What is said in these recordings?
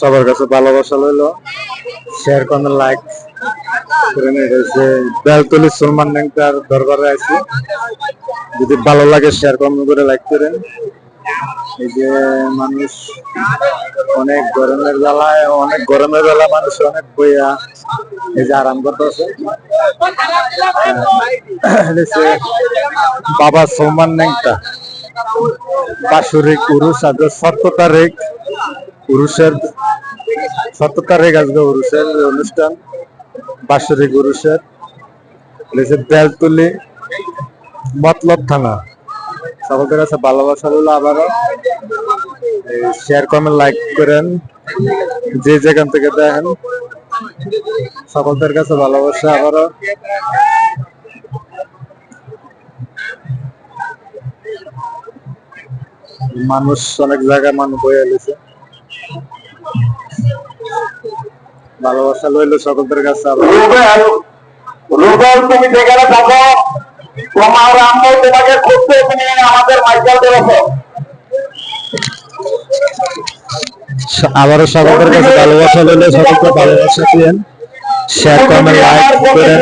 সবার কাছে ভালোবাসা লইলো। শেয়ার করেন লাইক এটা হচ্ছে বেলতলি সলমান ন্যাংটার দরবারে আছি যদি ভালো লাগে শেয়ার কমেন্ট করে লাইক করেন। এই যে মানুষ অনেক গরমের বেলায়, অনেক গরমের বেলা মানুষ অনেক বইয়া এই যে আরাম করতেছে। বাবা সলমান ন্যাংটা, বাসুরিক উরুষ আজকে সত্য তারিখ সত্য তারিখ আজকে উরুষের অনুষ্ঠান বাসুরিক উরুষের বেলতুলি মতলব থানা। সকলের কাছে ভালোবাসা হলো আবারও শেয়ার কমেন্ট লাইক করেন। যে যেখান থেকে দেখেন সকলের কাছে ভালোবাসা আবারও। মানুষ অনেক জায়গায় মানুষ বয়ে এলেছে ভালোবাসা লইলো সকলের কাছে রুবেল তুমি যেখানে থাকো তোমার আম্মু তোমাকে খুঁজতে তুমি আমাদের মাইকেল দেবো আবারও সকলের কাছে ভালোবাসা লইলে সকলকে ভালোবাসা দিয়েন। শেয়ার কমেন্ট লাইক করেন।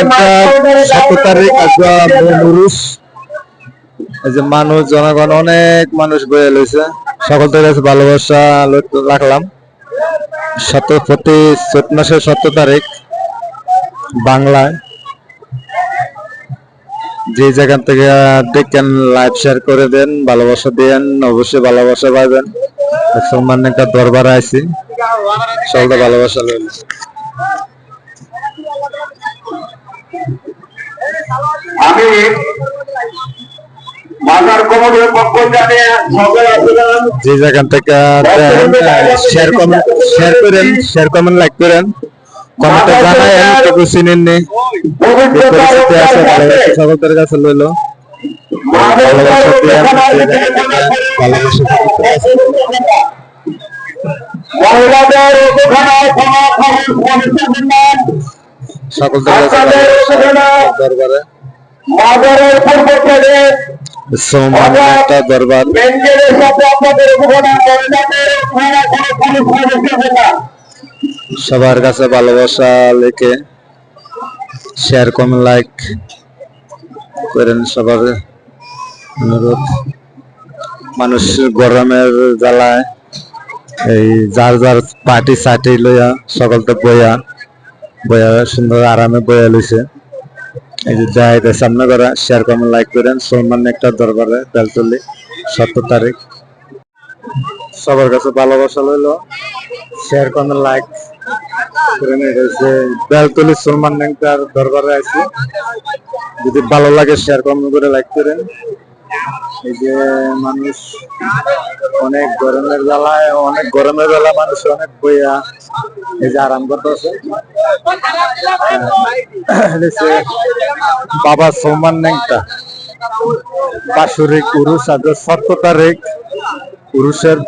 একটা আজকে এই যে মানুষ জনগণ অনেক মানুষ বয়ে লইছে। সকলের কাছে ভালোবাসা রাখলাম। সত প্রতি চৈত মাসের সত্য তারিখ, বাংলায়। যে যেখান থেকে দেখেন লাইভ শেয়ার করে দেন, ভালোবাসা দেন, অবশ্যই ভালোবাসা পাবেন। সম্মান একটা দরবারে আইছি। সকলকে ভালোবাসা লইল আমি যে যেখান থেকে শেয়ার কমেন্ট শেয়ার করেন শেয়ার কমেন্ট লাইক করেন কমেন্টে জানায়েন কেউ চিনেননি কি পরিস্থিতি আছে কাছে লইল মহিলাদের ভালোবাসা দরবারে মাদারের পূর্ব দরবার। সবার কাছে ভালোবাসা লেখে শেয়ার কমেন্ট লাইক করেন সবার অনুরোধ। মানুষ গরমের জ্বালায় এই যার যার পার্টি সাটি লইয়া সকলতে বইয়া বইয়া সুন্দর আরামে বইয়া লইছে। এই যে সামনে শেয়ার লাইক করেন। দরবারে বেলতলি সত্তর তারিখ। সবার কাছে ভালোবাসা শেয়ার লাইক সলমান দরবারে আছি যদি ভালো লাগে শেয়ার কমেন্ট করে লাইক করেন। এই যে মানুষ অনেক গরমের বেলায়, অনেক গরমের বেলা মানুষ অনেক বইয়া এই যে আরাম করতেছে। বাবা সৌমান নেংটা, বাসুরিক উরুষ আজকে সত্য তারিখ উরুষের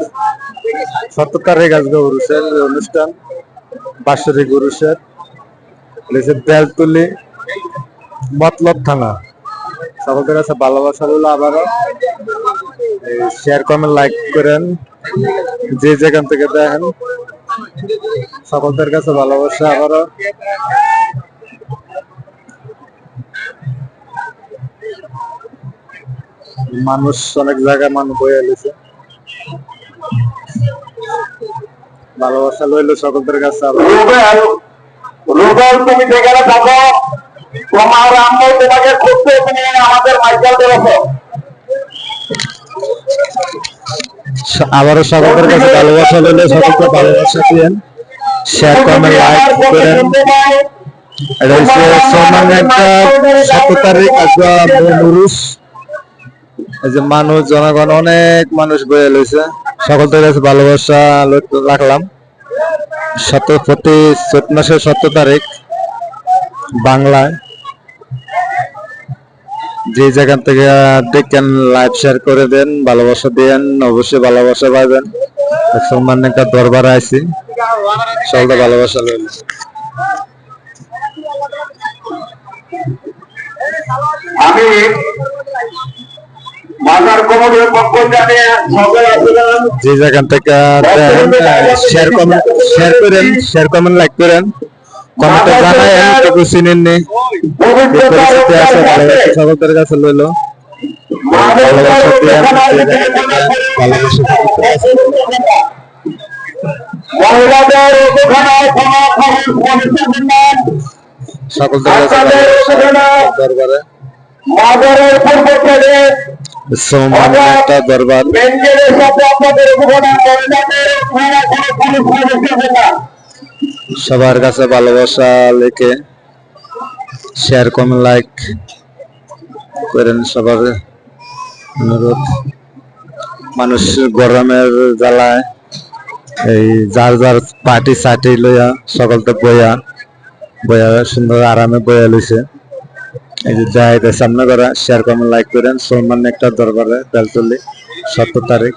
সত্য তারিখ আজকে উরুষের অনুষ্ঠান, বাসুরিক উরুষের বেলতুলি মতলব থানা। সকলের কাছে ভালোবাসা হলো আবারও। শেয়ার কমেন্ট লাইক করেন। যে যেখান থেকে দেখেন সকলের কাছে ভালোবাসা আবারও। মানুষ অনেক জায়গায় মানুষ বয়ে এলেছে ভালোবাসা লইলো সকলের কাছে আবার রুবেল তুমি যেখানে থাকো তোমার আম্মু তোমাকে খুঁজতে তুমি আমাদের মাইকেল দেবো আবারও সকলের কাছে ভালোবাসা লইলে সকলকে ভালোবাসা দিয়েন শেয়ার কমেন্ট লাইক করেন এটা হচ্ছে সম্মান একটা তারিখ এই যে মানুষ জনগণ অনেক মানুষ বয়ে লইছে। সকলের কাছে ভালোবাসা রাখলাম। শত প্রতি চৈত মাসের সত্য তারিখ বাংলায়। যে যেখান থেকে দেখেন লাইভ শেয়ার করে দেন ভালোবাসা দেন অবশ্যই ভালোবাসা পাবেন। সম্মান একটা দরবার আছি সকলকে ভালোবাসা লইল আমি বাজার কমিটির পক্ষ থেকে সকল আসলেন যে যেখান থেকে শেয়ার কমেন্ট শেয়ার করেন শেয়ার কমেন্ট লাইক করেন। কমেন্টে কাছে লইলো ভালোবাসা সকলের কাছে দরবারে। মাদারের পূর্ব থেকে একটা দরবার। সবার কাছে ভালোবাসা লেখে। শেয়ার কমেন্ট লাইক করেন সবার অনুরোধ। মানুষ গরমের জ্বালায়, এই যার যার পার্টি সাটি লইয়া সকলতে বইয়া বইয়া সুন্দর আরামে বইয়া লইছে। এই যে যাইতে সামনে করা শেয়ার কমেন্ট লাইক করেন। সম্মান একটা দরবারে বেলতলি, সত্তর তারিখ।